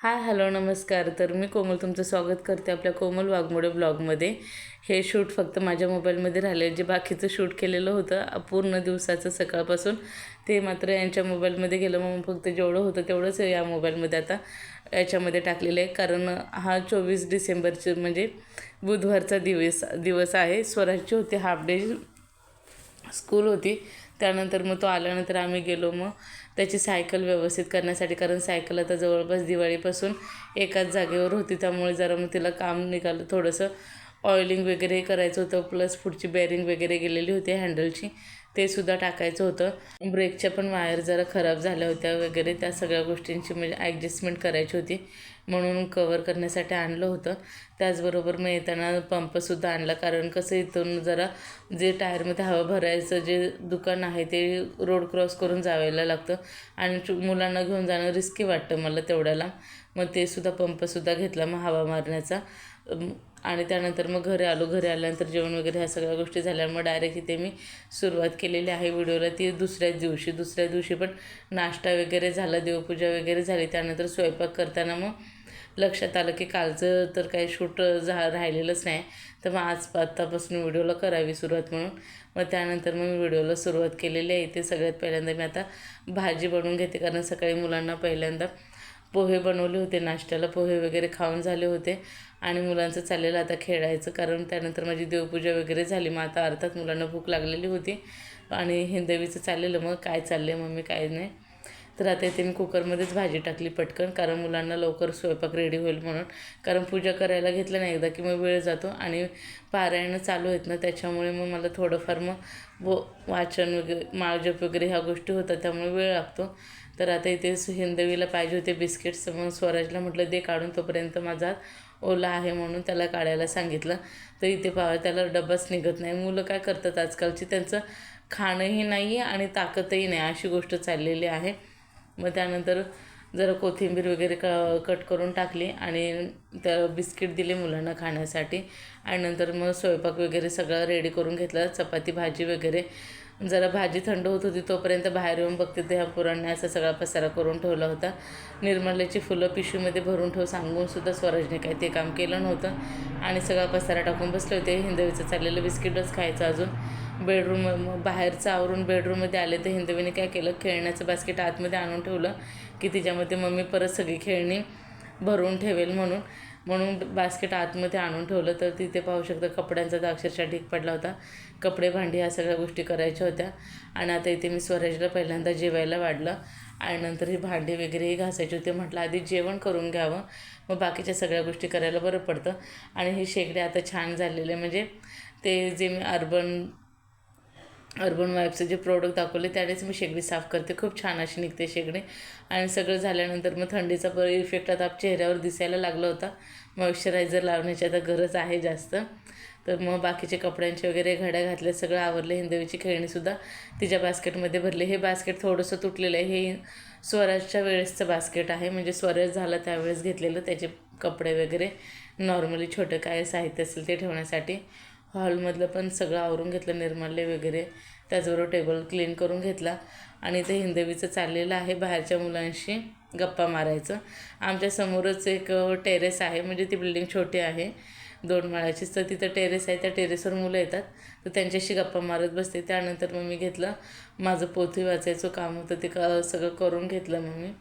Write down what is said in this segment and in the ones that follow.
Hi hello नमस्कार. तर मी कोमल तुमचं स्वागत करते आपल्या कोमल वाघमोडे ब्लॉगमध्ये. हे शूट फक्त माझ्या मोबाईलमध्ये राहिले जे बाकीचं शूट केलेलं होतं पूर्ण दिवसाचं सकाळपासून ते मात्र यांच्या मोबाईलमध्ये गेलं. मग फक्त जेवढं होतं तेवढंच या मोबाईलमध्ये आता याच्यामध्ये टाकलेलं आहे. कारण हा चोवीस डिसेंबरचे म्हणजे बुधवारचा दिवस दिवस आहे. स्वराजची होती हाफ डे स्कूल होती. त्यानंतर मग तो आल्यानंतर आम्ही गेलो मग त्याची सायकल व्यवस्थित करण्यासाठी कारण सायकल आता जवळपास दिवाळीपासून एकाच जागेवर होती त्यामुळे जरा मग तिला काम निघालं. थोडंसं ऑइलिंग वगैरे करायचं होतं प्लस पुढची बेअरिंग वगैरे गेलेली होती हँडलची ते सुद्धा टाकायचं होतं. ब्रेकच्या पण वायर जरा खराब झाल्या होत्या वगैरे त्या सगळ्या गोष्टींची म्हणजे ॲडजस्टमेंट करायची होती. म्हणून कवर करण्यासाठी आणलं होतं. त्याचबरोबर मग येताना पंपसुद्धा आणला. कारण कसं इथून जरा जे टायरमध्ये हवा भरायचं जे दुकान आहे ते रोड क्रॉस करून जावायला लागतं. आणि मुलांना घेऊन जाणं रिस्की वाटतं मला तेवढ्याला. मग ते सुद्धा पंपसुद्धा घेतला मग हवा मारण्याचा. आणि त्यानंतर मग घरी आलो. घरी आल्यानंतर जेवण वगैरे ह्या सगळ्या गोष्टी झाल्या मग डायरेक्ट इथे मी सुरुवात केलेली आहे व्हिडिओला. ती दुसऱ्याच दिवशी दुसऱ्या दिवशी पण नाश्ता वगैरे झाला देवपूजा वगैरे झाली. त्यानंतर स्वयंपाक करताना मग लक्षात आलं की कालचं तर काही शूट झा राहिलेलंच नाही. तर मग आज आत्तापासून व्हिडिओला करावी सुरुवात म्हणून. मग त्यानंतर मग मी व्हिडिओला सुरुवात केलेली आहे. ते सगळ्यात पहिल्यांदा मी आता भाजी बनवून घेते. कारण सकाळी मुलांना पहिल्यांदा पोहे बनवले होते. नाश्त्याला पोहे वगैरे खाऊन झाले होते. आणि मुलांचं चाललेलं आता खेळायचं. कारण त्यानंतर माझी देवपूजा वगैरे झाली. मग आता अर्थात मुलांना भूक लागलेली होती. आणि हिंदवीचं चाललेलं. मग काय चाललं आहे मम्मी काय नाही. तर आता इथे मी कुकरमध्येच भाजी टाकली पटकन कारण मुलांना लवकर स्वयंपाक रेडी होईल म्हणून. कारण पूजा करायला घेतलं नाही एकदा की मग वेळ जातो आणि पारायणं चालू आहेत ना त्याच्यामुळे मग मला थोडंफार मग व वाचन वगैरे माळजप वगैरे ह्या गोष्टी होतात त्यामुळे वेळ लागतो. तर आता इथे हिंदवीला पाहिजे होते बिस्किट्स मग स्वराजला म्हटलं दे काढून तोपर्यंत माझा ओला आहे म्हणून त्याला काढायला सांगितलं. तर इथे पाहा त्याला डब्बाच निघत नाही. मुलं काय करतात आजकालची त्यांचं खाणंही नाही आहे आणि ताकदही नाही. अशी गोष्ट चाललेली आहे. मग त्यानंतर जरा कोथिंबीर वगैरे क कट करून टाकली आणि त्या बिस्किट दिले मुलांना खाण्यासाठी. आणि नंतर मग स्वयंपाक वगैरे सगळं रेडी करून घेतला. चपाती भाजी वगैरे जरा भाजी थंड होत होती तोपर्यंत बाहेर येऊन बघते ते ह्या असा सगळा पसारा करून ठेवला होता. निर्मल्याची फुलं पिशवीमध्ये भरून ठेव सांगूनसुद्धा स्वराजने काही ते काम केलं नव्हतं. आणि सगळा पसारा टाकून बसले होते. हिंदवीचं चाललेलं बिस्किटच खायचं अजून. बेडरूम बाहेरचं आवरून बेडरूममध्ये आले तर हिंदवीने काय केलं? खेळण्याचं बास्केट आतमध्ये आणून ठेवलं की तिच्यामध्ये मम्मी परत सगळी खेळणी भरून ठेवेल म्हणून. म्हणून बास्केट आतमध्ये आणून ठेवलं तर तिथे पाहू शकता कपड्यांचा तर अक्षरशः ढीक पडला होता. कपडे भांडी ह्या सगळ्या गोष्टी करायच्या होत्या. आणि आता इथे मी स्वराजला पहिल्यांदा जेवायला वाढलं. आणि नंतर ही भांडी वगैरेही घासायची होते. म्हटलं आधी जेवण करून घ्यावं. मग बाकीच्या सगळ्या गोष्टी करायला बरं पडतं. आणि हे शेगडे आता छान झालेले म्हणजे ते जे मी अर्बन अर्बन वाईफचं जे प्रोडक्ट दाखवले त्यावेळेस मी शेगडी साफ करते. खूप छान अशी निघते शेगडी. आणि सगळं झाल्यानंतर मग थंडीचा पर इफेक्ट आता चेहऱ्यावर दिसायला लागला होता. मॉइश्चरायझर लावण्याची आता गरज आहे जास्त. तर मग बाकीचे कपड्यांचे वगैरे घड्या घातल्या सगळं आवरले. हिंदवीची खेळणीसुद्धा तिच्या बास्केटमध्ये भरले. हे बास्केट थोडंसं तुटलेलं आहे. हे स्वराजच्या वेळेसचं बास्केट आहे. म्हणजे स्वराज झाला त्यावेळेस घेतलेलं त्याचे कपडे वगैरे. नॉर्मली छोटं काय साहित्य असेल ते ठेवण्यासाठी. हॉलमधलं पण सगळं आवरून घेतलं निर्माल्य वगैरे. त्याचबरोबर टेबल क्लीन करून घेतला. आणि ते हिंदवीचं चाललेलं आहे. बाहेरच्या मुलांशी गप्पा मारायचं. आमच्यासमोरच एक टेरेस आहे. म्हणजे ती बिल्डिंग छोटी आहे. दोन माळ्याचीच. तर तिथं टेरेस आहे त्या टेरेसवर मुलं येतात. तर त्यांच्याशी गप्पा मारत बसते. त्यानंतर मग मी घेतलं. माझं पोथी वाचायचं काम होतं. ते क सगळं करून घेतलं मग मी.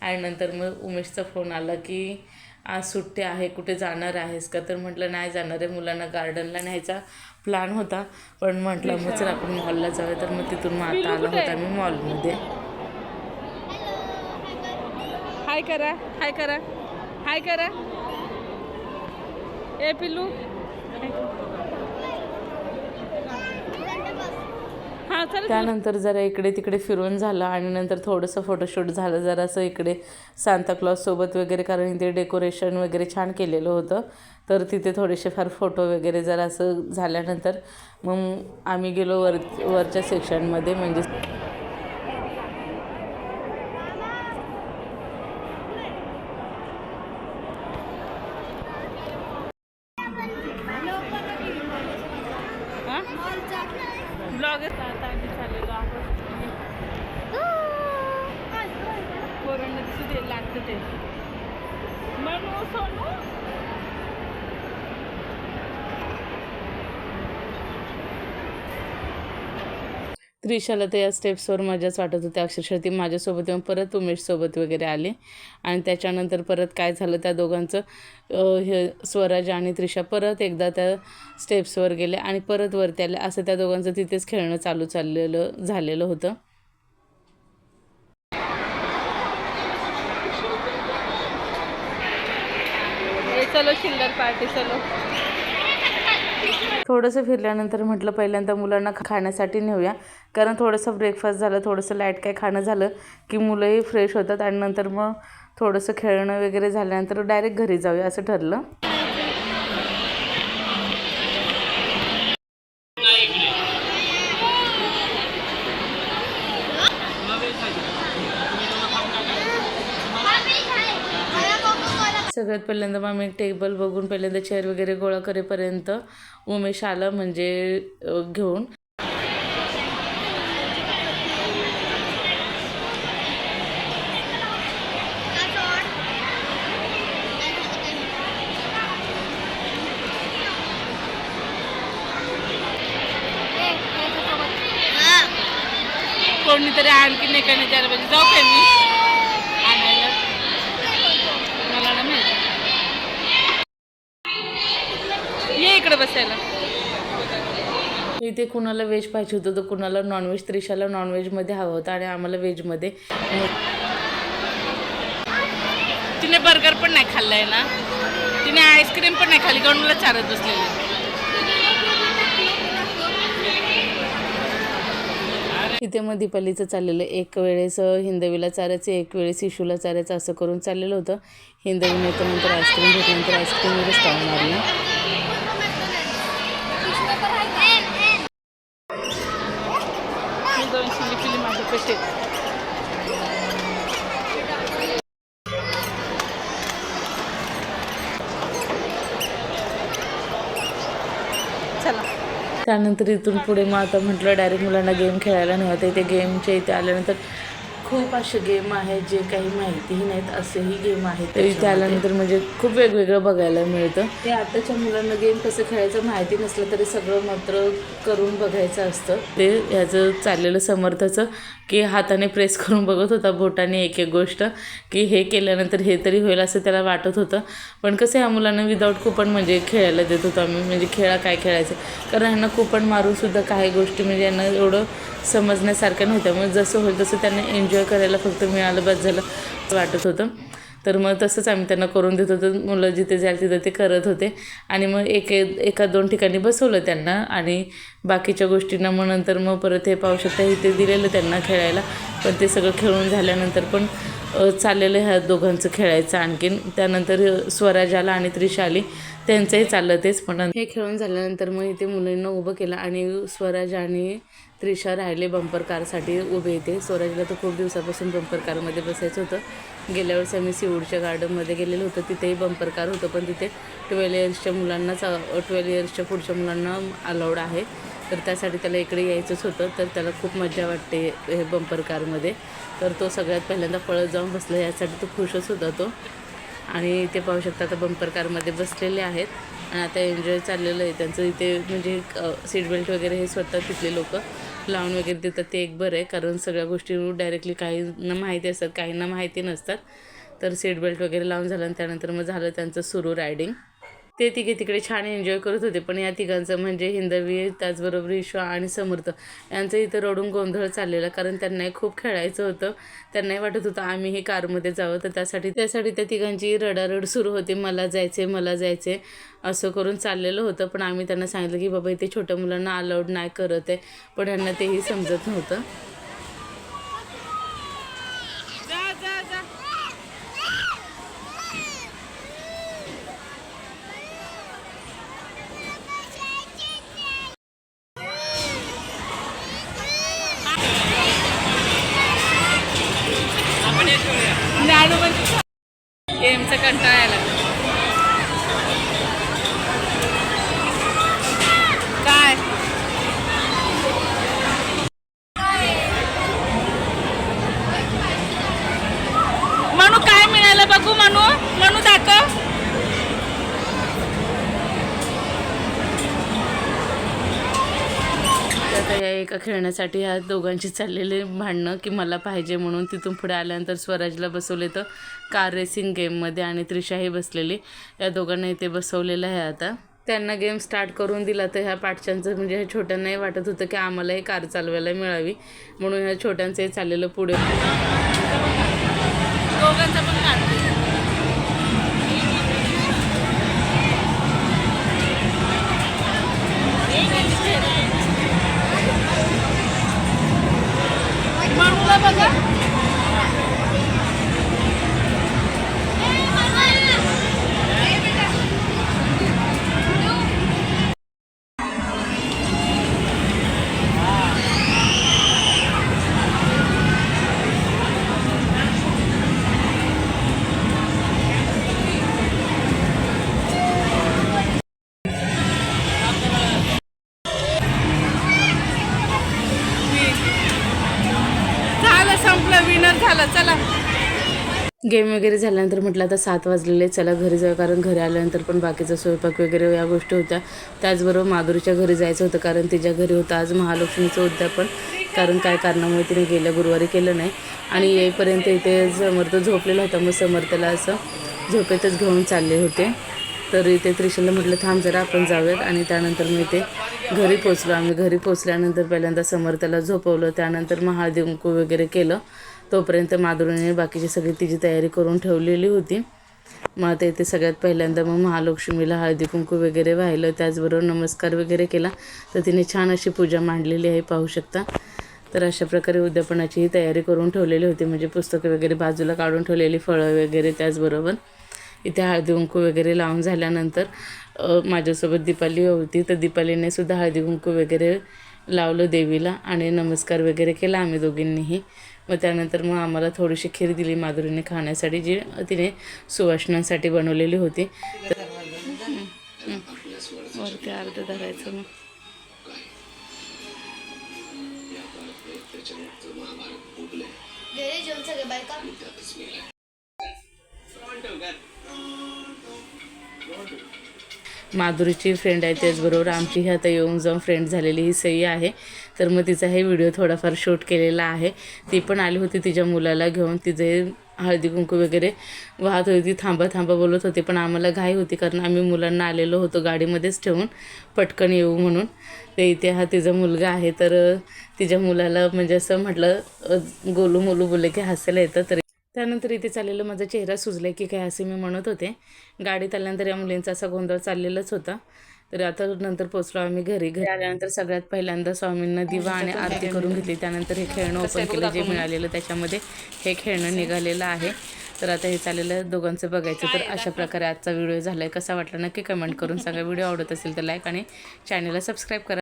आणि नंतर मग उमेशचा फोन आला की आज सुट्टी आहे कुठे जाणार आहेस का? तर म्हटलं नाही जाणार आहे मुलांना गार्डनला न्यायचा प्लॅन होता. पण म्हटलं मग जर आपण मॉलला जाऊया. तर मग तिथून मग आता आला होता मी मॉलमध्ये हाय करा हाय करा हाय करा ए पिल्लू. त्यानंतर जरा इकडे तिकडे फिरून झालं आणि नंतर थोडंसं फोटोशूट झालं जरासं इकडे सांताक्लॉजसोबत वगैरे कारण इथे डेकोरेशन वगैरे छान केलेलं होतं. तर तिथे थोडेसे फार फोटो वगैरे जरा असं झाल्यानंतर मग आम्ही गेलो वर वरच्या सेक्शनमध्ये म्हणजे हां ब्लॉग आता आम्ही चाललेलो आहोत कोरोना दिसू दे लागतं ते मनू सोनू त्रिशाला तर या स्टेप्सवर मजाच वाटत होती. अक्षरशः ती माझ्यासोबत येऊन परत उमेशसोबत वगैरे आले. आणि त्याच्यानंतर परत काय झालं त्या दोघांचं हे स्वराज आणि त्रिशा परत एकदा त्या स्टेप्सवर गेले आणि परत वरती आले. असं त्या दोघांचं तिथेच खेळणं चालू चाललेलं झालेलं होतं. चलो चिल्लर पार्टी चलो. थोडंसं फिरल्यानंतर म्हटलं पहिल्यांदा मुलांना खाण्यासाठी नेऊया. कारण थोडंसं ब्रेकफास्ट झालं थोडंसं लाइट काय खाणं झालं की मुलंही फ्रेश होतात आणि नंतर मग थोडंसं खेळणं वगैरे झाल्यानंतर डायरेक्ट घरी जाऊया असं ठरलं. सगळ्यात पहिल्यांदा मग आम्ही टेबल बघून पहिल्यांदा चेअर वगैरे गोळा करेपर्यंत उमेश आला म्हणजे घेऊन. कोणीतरी आणखी नाही का नाही त्याला पाहिजे जाऊ काय मी आणायला मला ना माहिती ये इकडे बसायला. इथे कुणाला व्हेज पाहिजे होतं तर कुणाला नॉनव्हेज त्रिशाला नॉनव्हेजमध्ये हवं होतं आणि आम्हाला व्हेजमध्ये तिने बर्गर पण नाही खाल्लाय ना. तिने आईस्क्रीम पण नाही खाल्ली कारण मला चारत बसलेली. इथे मग दीपालीचं चाललेलं एक वेळेस हिंदवीला चारायचं एक वेळेस इशूला चारायचं असं करून चाललेलं होतं. हिंदवीने तर नंतर आईस्क्रीम घेतल्यानंतर आईस्क्रीमवरच ताव मारला चिली माझे पैसे चला त्यानंतर इथून पुढे मग आता म्हटलं डायरेक्ट मुलांना गेम खेळायला नाही होते इथे गेमच्या इथे आल्यानंतर खूप असे गेम आहेत जे काही माहितीही नाहीत असेही गेम आहेत तर इथे आल्यानंतर म्हणजे खूप वेगवेगळं बघायला मिळतं. ते आताच्या मुलांना गेम कसं खेळायचं माहिती नसलं तरी सगळं मात्र करून बघायचं असतं. ते ह्याचं चाललेलं समर्थाचं की हाताने प्रेस करून बघत होता बोटाने एक एक गोष्ट की हे केल्यानंतर हे तरी होईल असं त्याला वाटत होतं. पण कसं ह्या मुलांना विदाऊट कुपन म्हणजे खेळायला देत होतो आम्ही म्हणजे खेळा काय खेळायचं? कारण ह्यांना कुपन मारून सुद्धा काही गोष्टी म्हणजे यांना एवढं समजण्यासारख्या नव्हत्या मग जसं होईल तसं त्यांना एन्जॉय करायला फक्त मिळालं बस झालं असं वाटत होतं. तर मग तसंच आम्ही त्यांना करून देत होतो. मुलं जिथे जाईल तिथं ते करत होते. आणि मग एक एका दोन ठिकाणी बसवलं त्यांना. आणि बाकीच्या गोष्टींना मग नंतर मग परत हे पाहू शकता इथे दिलेलं त्यांना खेळायला. पण ते सगळं खेळून झाल्यानंतर पण चाललेलं ह्या दोघांचं खेळायचं आणखीन. त्यानंतर स्वराज आला आणि त्रिशा आली त्यांचंही चाललं तेच. पण हे खेळून झाल्यानंतर मग इथे मुलींना उभं केलं आणि स्वराज आणि त्रिशा राहिले बंपर कारसाठी उभे इथे. स्वराजला तर खूप दिवसापासून बंपर कारमध्ये बसायचं होतं. गेल्या वेळेस आम्ही सिवूडच्या गार्डनमध्ये गेलेलो होतो. तिथेही बंपर कार होतं पण तिथे ट्वेल्व इयर्सच्या मुलांनाच ट्वेल्व इयर्सच्या पुढच्या मुलांना अलाउड आहे. तर त्यासाठी त्याला इकडे यायचंच होतं. तर त्याला खूप मजा वाटते हे बंपर कारमध्ये तर तो सगळ्यात पहिल्यांदा पळत जाऊन बसला यासाठी तो खुशच होता तो. आणि ते पाहू शकता आता बंपर कारमध्ये बसलेले आहेत. आणि आता एन्जॉय चाललेलं आहे. त्यांचं इथे म्हणजे सीट बेल्ट वगैरे हे स्वतः तिथले लोक लावून वगैरे देतात. ते एक बरं आहे. कारण सगळ्या गोष्टी डायरेक्टली काहींना माहिती असतात काहींना माहिती नसतात. तर सीट बेल्ट वगैरे लावून झालं आणि त्यानंतर मग झालं त्यांचं सुरू रायडिंग ते तिघे तिकडे छान एन्जॉय करत होते. पण या तिघांचं म्हणजे हिंदवी त्याचबरोबर ईश्वा आणि समर्थ यांचं इथं रडून गोंधळ चाललेला. कारण त्यांनाही खूप खेळायचं होतं. त्यांनाही वाटत होतं आम्ही हे कारमध्ये जावं. तर त्यासाठी त्यासाठी त्या तिघांची रडारड सुरू होती. मला जायचे मला जायचे असं करून चाललेलं होतं. पण आम्ही त्यांना सांगितलं की बाबा इथे छोट्या मुलांना अलाउड नाही करत आहे. पण ह्यांना तेही समजत नव्हतं. ज्ञानोबांची म्हणजे गेमचा कंटाळा एका खेळण्यासाठी ह्या दोघांची चाललेले भांडणं की मला पाहिजे म्हणून तिथून पुढे आल्यानंतर स्वराजला बसवले तर कार रेसिंग गेममध्ये आणि त्रिशाही बसलेली. या दोघांना इथे बसवलेलं आहे आता. त्यांना गेम स्टार्ट करून दिला तर ह्या पाठच्यांचं म्हणजे ह्या छोट्यांनाही वाटत होतं की आम्हालाही कार चालवायला मिळावी. म्हणून ह्या छोट्यांचंही चाललेलं पुढे. दोघांचा पण Ablamadan गेम वगैरे झाल्यानंतर म्हटलं आता सात वाजलेले चला घरी जाऊ कारण घरी आल्यानंतर पण बाकीचा स्वयंपाक वगैरे या गोष्टी होत्या. त्याचबरोबर माधुरीच्या घरी जायचं होतं कारण तिच्या घरी होतं आज महालक्ष्मीचं उद्यापन. कारण काय कारणामुळे तिने गेल्या गुरुवारी केलं नाही. आणि येईपर्यंत इथे समर्थ झोपलेला होता मग समर्थला असं झोपेतच घेऊन चालले होते. तर इथे त्रिशूलला म्हटलं थांब जरा आपण जाऊयात. आणि त्यानंतर मी इथे घरी पोचलो आम्ही घरी पोचल्यानंतर पहिल्यांदा समर्थला झोपवलं. त्यानंतर मग हळदी कुंकू वगैरे केलं. तोपर्यंत माधुरीने बाकीची सगळी तिची तयारी करून ठेवलेली होती. मग आता इथे सगळ्यात पहिल्यांदा मग महालक्ष्मीला हळदी कुंकू वगैरे वाहिलं. त्याचबरोबर नमस्कार वगैरे केला. तर तिने छान अशी पूजा मांडलेली आहे पाहू शकता. तर अशा प्रकारे उद्यापनाचीही तयारी करून ठेवलेली होती. म्हणजे पुस्तकं वगैरे बाजूला काढून ठेवलेली फळं वगैरे त्याचबरोबर. इथे हळदी कुंकू वगैरे लावून झाल्यानंतर माझ्यासोबत दीपाली होती. तर दीपालीने सुद्धा हळदी कुंकू वगैरे लावलं देवीला आणि नमस्कार वगैरे केला आम्ही दोघींनीही. मग त्यानंतर मग आम्हाला थोडीशी खीर दिली माधुरीने खाण्यासाठी जी तिने सुवासनांसाठी बनवलेली होती. तर वरती अर्ध धरायचं मग. माधुरीची फ्रेंड आहे त्याचबरोबर आमची ही आता येऊन जाऊन फ्रेंड झालेली ही सई आहे. तर मग तिचा हे व्हिडिओ थोडाफार शूट केलेला आहे. ती पण आली होती तिच्या मुलाला घेऊन. तिचे हळदी कुंकू वगैरे वाहत होती थांबा थांबा बोलत होती पण आम्हाला घाई होती कारण आम्ही मुलांना आलेलो होतो गाडीमध्येच ठेवून पटकन येऊ म्हणून. ते इथे हा तिचा मुलगा आहे तर तिच्या मुलाला म्हणजे असं म्हटलं गोलू मोलू बोलले की हसायला येतं तर. त्यानंतर इथे चाललेलं माझा चेहरा सुजला की काय असे मी म्हणत होते. गाडीत आल्यानंतर या मुलींचा असा गोंधळ चाललेलाच होता. तर आता नंतर पोचलो आम्ही घरी. घरी आल्यानंतर सगळ्यात पहिल्यांदा स्वामींना दिवा आणि आरती करून घेतली. त्यानंतर हे खेळणं ओपन केलं जे मिळालेलं त्याच्यामध्ये हे खेळणं निघालेलं आहे. तर आता हे चाललेलं दोघांचं बघायचं. तर अशा प्रकारे आजचा व्हिडिओ झाला आहे कसा वाटला नक्की कमेंट करून सांगा. व्हिडिओ आवडत असेल तर लाईक आणि चॅनलला सबस्क्राईब करा.